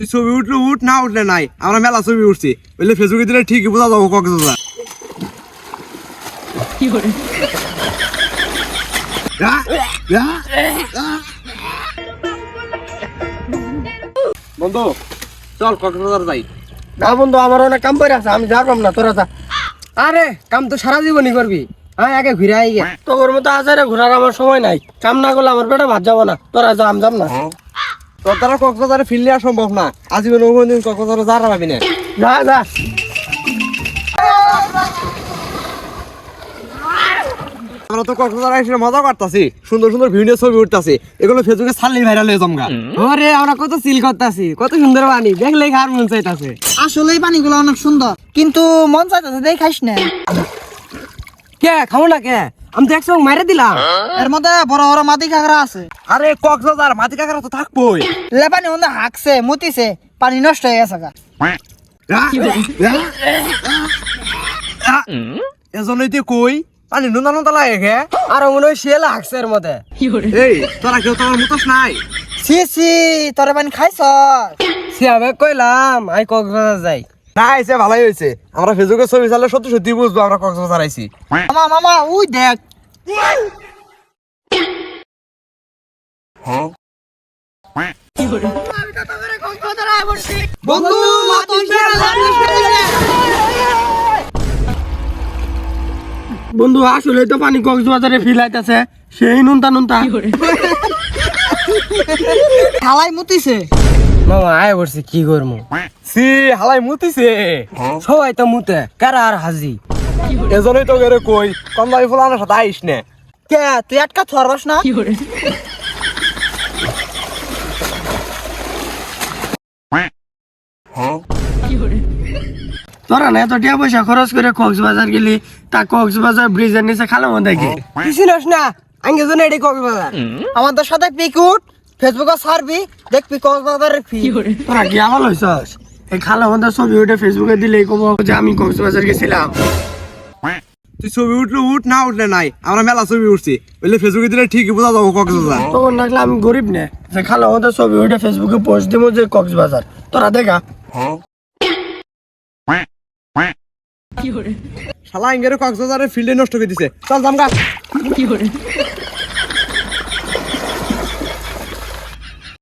তুই ছবি উঠলে উঠ না উঠলে নাই। আমরা মেলা ছবি উঠছি। বললে ফেসবুকে দিলে ঠিকই বোঝা যাব কক্সবাজার। বন্ধু চল কক্সবাজার যাই। না বন্ধু আমার অনেক কাম করে আছে আমি যাব না তোরা যা। আরে কাম তো সারা জীবনই করবি। হ্যাঁ আগে ঘুরে আই গে। তোর মতো আজারে ঘোরার আমার সময় নাই। কাম না করলে আমার পেটে ভাত যাব না। তোরা যা আমি যাম না। তোর দ্বারা কক্সবাজারে ফিরলে আর সম্ভব না। আজীবন কোনদিন কক্সবাজারে যারা পাবি না। যা যা। আমরা তো কক্সবাজার এসে মজা করতেছি সুন্দর সুন্দর ভিডিও ছবি উঠতেছি। এগুলো ফেসবুকে ছাড়লেই ভাইরাল হয়ে জমগা ওরে আমরা কত চিল করতেছি কত সুন্দর বানি দেখলেই খার মন চাইতাছে। আসলে এই পানিগুলো অনেক সুন্দর কিন্তু মন চাইতেছে দেখ খাইস না। কে খাব না কে? আমি তো একসঙ্গে মারে দিলাম। এর মধ্যে বড় বড় মাটি কাঁকড়া আছে। আরে কক্সবাজার মাটি কাকারা তো থাকবোই। লেপানি মধ্যে হাঁকছে মতিছে পানি নষ্ট হয়ে গেছে গা। এজন্যই তুই কই? পানি নুনা নুনা লাগে গে। আর মনে হয় শিয়াল হাঁকছে এর মধ্যে। এই তোরা কেউ তোমার মুতোস নাই? ছি ছি তোরে পানি খাইছ সি সিয়াবে কইলাম আই কক্সবাজার যাই। না আইসে ভালোই হয়েছে। আমরা ফেসবুকে ছবি চালে সত্যি সত্যি বুঝব আমরা কক্সবাজার আইছি। মামা মামা উই দেখ। বন্ধু বন্ধু আসলে তো পানি কক্সবাজারে ফিল আইতাছে সেই নুনতা নুনতা। থালাই মুতিছে। মামা আয় বলছি কি করব সি হালাই মুতিছে। সবাই তো মুতে কারা আর হাজি? এজন্যই তো গেরে কই কম দামি ফুলানোর সাথে আইস নে। কে তুই আটকা থরবাস না? তোরা না এত টাকা পয়সা খরচ করে কক্সবাজার গেলি তা কক্সবাজার ব্রিজের নিচে খালাম দেখি। কিছু নস না? আঙ্গে জন এডি কক্সবাজার। আমাদের সাথে পিকুট ফেসবুকে ছাড়বি দেখবি কক্সবাজারের ফি তোরা কি আমার হইছস এই খালা আমাদের ছবি উঠে ফেসবুকে দিলেই কব যে আমি কক্সবাজার গেছিলাম। তুই ছবি উঠলে উঠ না উঠলে নাই। আমরা মেলা ছবি উঠছি। বললে ফেসবুকে দিলে ঠিকই বোঝা যাব কক্সবাজার। তখন লাগলে আমি গরিব নে যে খালা আমাদের ছবি উঠে ফেসবুকে পোস্ট দিব যে কক্সবাজার। তোরা দেখা। শালা ইঙ্গের কক্সবাজারের ফিল্ডে নষ্ট করে দিছে। চল জামগা